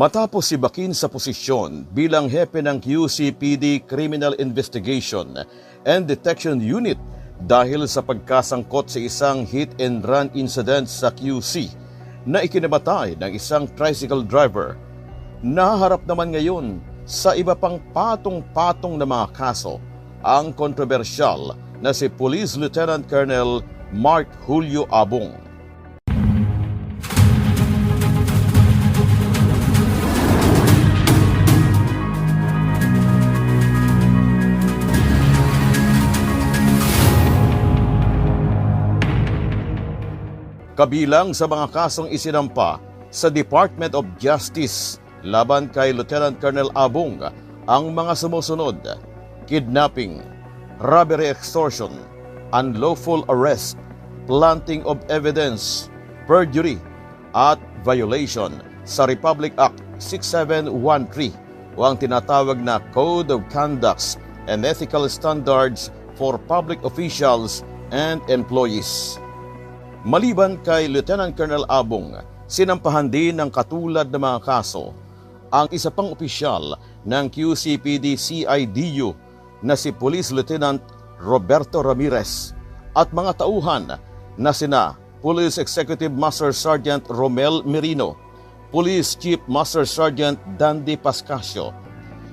Matapos si Bakin sa posisyon bilang hepe ng QCPD Criminal Investigation and Detection Unit dahil sa pagkasangkot sa isang hit and run incident sa QC na ikinamatay ng isang tricycle driver. Naharap naman ngayon sa iba pang patong-patong na mga kaso ang kontrobersyal na si Police Lieutenant Colonel Mark Julio Abong. Kabilang sa mga kasong isinampa sa Department of Justice laban kay Lieutenant Colonel Abong ang mga sumusunod, kidnapping, robbery extortion, unlawful arrest, planting of evidence, perjury, at violation sa Republic Act 6713 o ang tinatawag na Code of Conducts and Ethical Standards for Public Officials and Employees. Maliban kay Lieutenant Colonel Abong, sinampahan din ng katulad ng mga kaso ang isa pang opisyal ng QCPD CIDU na si Police Lieutenant Roberto Ramirez at mga tauhan na sina Police Executive Master Sergeant Romel Merino, Police Chief Master Sergeant Dandy Pascasio,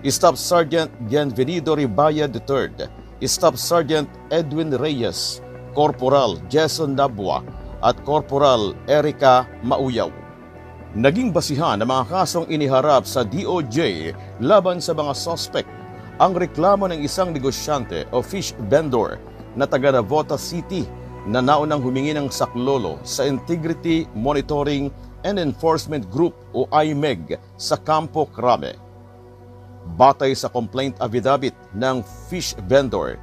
Staff Sergeant Bienvenido Ribaya III, Staff Sergeant Edwin Reyes, Corporal Jason Nabwa at Corporal Erica Mauyaw. Naging basihan ng mga kasong iniharap sa DOJ laban sa mga suspect ang reklamo ng isang negosyante o fish vendor na taga Navota City na naunang humingi ng saklolo sa Integrity Monitoring and Enforcement Group o IMEG sa Campo Crame. Batay sa complaint affidavit ng fish vendor,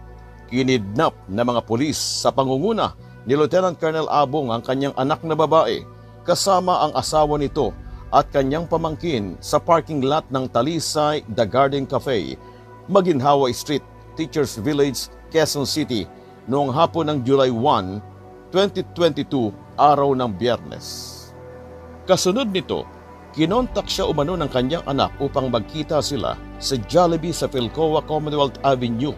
kinidnap ng mga pulis sa pangunguna ni Lieutenant Colonel Abong ang kanyang anak na babae kasama ang asawa nito at kanyang pamangkin sa parking lot ng Talisay The Garden Cafe, Maginhawa Street, Teachers Village, Quezon City noong hapon ng July 1, 2022, araw ng biyernes. Kasunod nito, kinontak siya umano ng kanyang anak upang magkita sila sa Jollibee sa Philcoa Commonwealth Avenue.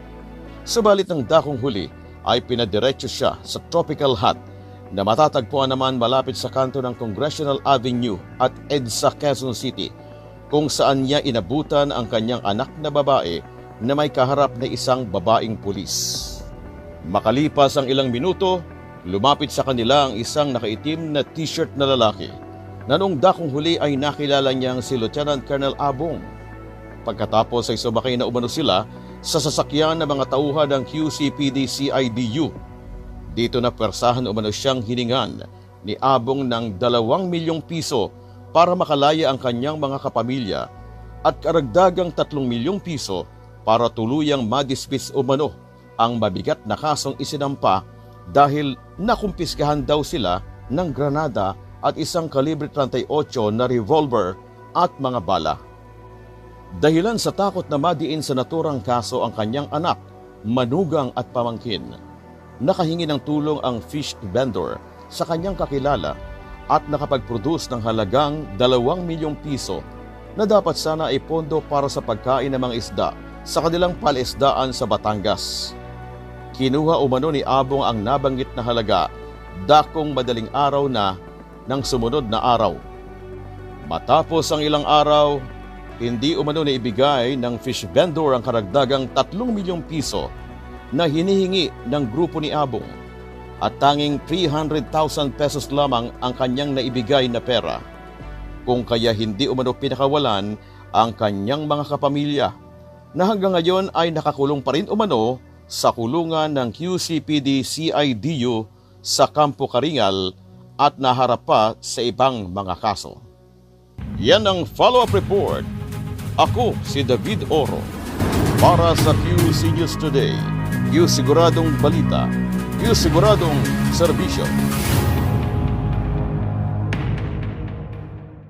Subalit ng dakong huli ay pinadiretso siya sa Tropical Hut na matatagpuan naman malapit sa kanto ng Congressional Avenue at EDSA Quezon City kung saan niya inabutan ang kanyang anak na babae na may kaharap na isang babaeng pulis. Makalipas ang ilang minuto, lumapit sa kanila ang isang nakaitim na t-shirt na lalaki na noong dakong huli ay nakilala niyang si Lieutenant Colonel Abong. Pagkatapos ay sumakay na umano sila sa sasakyan ng mga tauhan ng QCPD CIDU. Dito na persahan umano siyang hiningan ni Abong ng dalawang milyong piso para makalaya ang kanyang mga kapamilya at karagdagang tatlong milyong piso para tuluyang madispis umano ang mabigat na kasong isinampa dahil nakumpiskahan daw sila ng granada at isang kalibre 38 na revolver at mga bala. Dahilan sa takot na madiin sa naturang kaso ang kanyang anak, manugang at pamangkin, nakahingi ng tulong ang fish vendor sa kanyang kakilala at nakapag-produce ng halagang 2 milyong piso na dapat sana ay pondo para sa pagkain ng mga isda sa kanilang palaisdaan sa Batangas. Kinuha umano ni Abong ang nabanggit na halaga dakong madaling araw na ng sumunod na araw. Matapos ang ilang araw, hindi umano na ibigay ng fish vendor ang karagdagang 3 milyong piso na hinihingi ng grupo ni Abong at tanging 300,000 pesos lamang ang kanyang naibigay na pera. Kung kaya hindi umano pinakawalan ang kanyang mga kapamilya na hanggang ngayon ay nakakulong pa rin umano sa kulungan ng QCPD CIDU sa Campo Karingal at naharap pa sa ibang mga kaso. Yan ang follow-up report. Ako si David Oro para sa QC News Today. Q Siguradong Balita. Q Siguradong Serbisyo.